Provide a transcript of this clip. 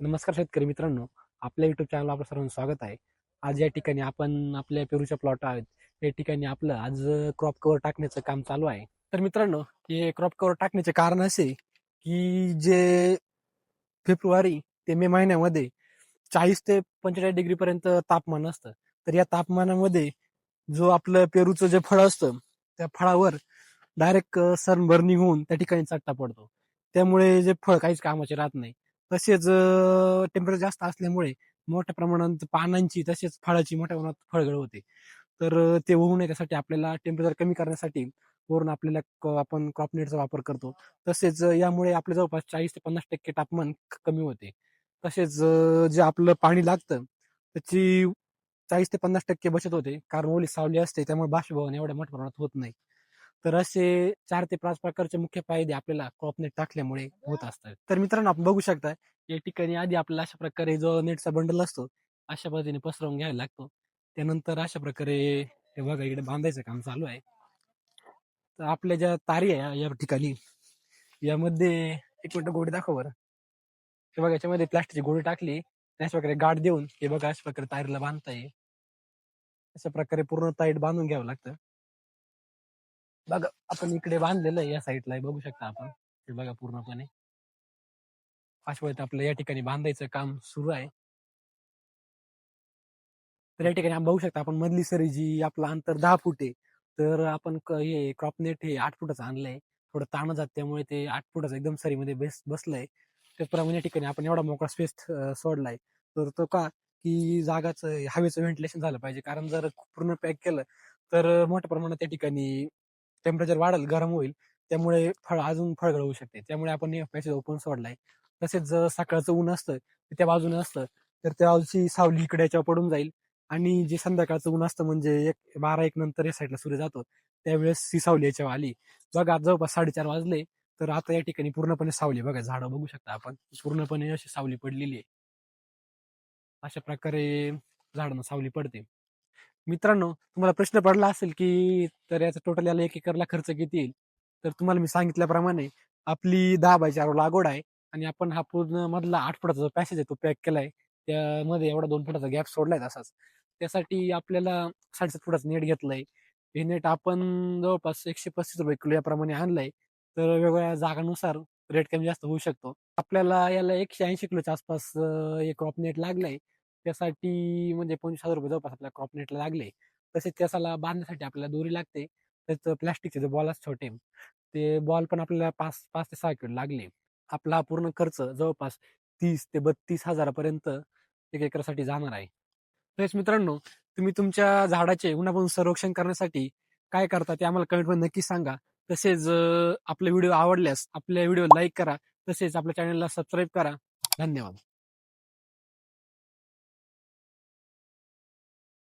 नमस्कार शेतकरी मित्रांनो आपल्या युट्यूब चॅनल आपलं सर्वांचं स्वागत आहे. आज या ठिकाणी आपण आपल्या पेरूच्या प्लॉट आहेत. या ठिकाणी आपलं आज क्रॉप कव्हर टाकण्याचं काम चालू आहे. तर मित्रांनो हे क्रॉप कव्हर टाकण्याचे कारण असे की जे फेब्रुवारी ते मे महिन्यामध्ये चाळीस ते पंचेचाळीस डिग्री पर्यंत तापमान असतं. तर या तापमानामध्ये जो आपलं पेरूचं जे फळ असतं त्या फळावर डायरेक्ट सनबर्निंग होऊन त्या ठिकाणी चट्टा पडतो. त्यामुळे जे फळ काहीच कामाचे राहत नाही. तसेच टेम्परेचर जास्त असल्यामुळे मोठ्या प्रमाणात पानांची तसेच फळाची मोठ्या प्रमाणात फळगळ होते. तर ते होऊ नये त्यासाठी आपल्याला टेम्परेचर कमी करण्यासाठी वरून आपल्याला क- आपण क्रॉपनेटचा वापर करतो. तसेच यामुळे आपल्या जवळपास चाळीस ते पन्नास टक्के तापमान कमी होते. तसेच जे आपलं पाणी लागतं त्याची चाळीस ते पन्नास टक्के बचत होते. कारण ओली सावली असते त्यामुळे बाष्पीभवन एवढ्या मोठ्या प्रमाणात होत नाही. तर असे चार ते पाच प्रकारचे मुख्य फायदे आपल्याला क्रॉप नेट टाकल्यामुळे होत असतात. तर मित्रांनो आपण बघू शकता या ठिकाणी आधी आपल्याला अशा प्रकारे जो नेटचा बंडल असतो अशा पद्धतीने पसरवून घ्यावा लागतो. त्यानंतर अशा प्रकारे हे बघा इकडे बांधायचं काम चालू आहे. तर आपल्या ज्या तारी आहे या ठिकाणी यामध्ये एक मिनिट गोडी दाखव बरं. हे बघा याच्यामध्ये प्लास्टिकची गोडी टाकली. अशा प्रकारे गाठ देऊन हे बघा अशा प्रकारे तारीला बांधता येईल. अशा प्रकारे पूर्ण ताईट बांधून घ्यावं लागतं. बघा आपण इकडे बांधलेलं आहे या साईडला बघू शकता आपण. हे बघा पूर्णपणे. अशा आपलं या ठिकाणी बांधायचं काम सुरू आहे. तर या ठिकाणी आपण बघू शकता आपण मधली सरी जी आपलं अंतर दहा फूट आहे तर आपण हे क्रॉप नेट हे आठ फुटाचं आणलंय. थोडं ताण जात त्यामुळे ते आठ फुटाचं एकदम सरीमध्ये बेस बसलंय. त्याचप्रमाणे या ठिकाणी आपण एवढा मोकळा स्पेस सोडलाय. तर तो का? की जागाच हवेचं व्हेंटिलेशन झालं पाहिजे. कारण जर पूर्ण पॅक केलं तर मोठ्या प्रमाणात त्या ठिकाणी टेम्परेचर वाढेल गरम होईल त्यामुळे फळ अजून फळगळ होऊ शकते. त्यामुळे आपण हे पॅसेज ओपन सोडलाय. तसेच जर सकाळचं ऊन असतं त्या बाजूने असतं तर त्या बाजूची सावली इकडे याच्यावर पडून जाईल. आणि जे संध्याकाळचं ऊन असतं म्हणजे एक बारा एक नंतर या साईडला सूर्य जातो त्यावेळेस ती सावली याच्यावर आली. बघा जवळपास साडेचार वाजले तर आता या ठिकाणी पूर्णपणे सावली बघा झाडं बघू शकता आपण. पूर्णपणे अशी सावली पडलेली आहे. अशा प्रकारे झाडांना सावली पडते. मित्रांनो तुम्हाला प्रश्न पडला असेल की तर याचा टोटल याला एक एकरला खर्च किती येईल? तर तुम्हाला मी सांगितल्याप्रमाणे आपली दहा बाय चार लागवड आहे आणि आपण हा पूर्ण मधला आठ फुटाचा जो पॅसेज आहे तो पॅक केलाय त्यामध्ये एवढा दोन फुटाचा गॅप सोडलाय तसाच. त्यासाठी आपल्याला साडेसात फुटाचं नेट घेतलंय. हे नेट आपण जवळपास एकशे पस्तीस रुपये किलो याप्रमाणे आणलंय. तर वेगवेगळ्या जागानुसार रेट कमी जास्त होऊ शकतो. आपल्याला याला एकशे ऐंशी किलोच्या आसपास एक क्रॉप नेट लागलंय. त्यासाठी म्हणजे पंचवीस हजार रुपये जवळपास आपल्या क्रॉपनेटला लागले. तसेच त्याला बांधण्यासाठी आपल्याला दोरी लागते. त्याचं प्लास्टिकचे जे बॉल असतात छोटे ते बॉल पण आपल्याला पाच पाच ते सहा किलो लागले. आपला पूर्ण खर्च जवळपास तीस ते बत्तीस हजारापर्यंत एक एकरासाठी जाणार आहे. तेच मित्रांनो तुम्ही तुमच्या झाडाचे उन्हापासून संरक्षण करण्यासाठी काय करता ते आम्हाला कमेंटमध्ये नक्की सांगा. तसेच आपले व्हिडिओ आवडल्यास आपल्या व्हिडिओ लाईक करा. तसेच आपल्या चॅनलला सबस्क्राईब करा. धन्यवाद.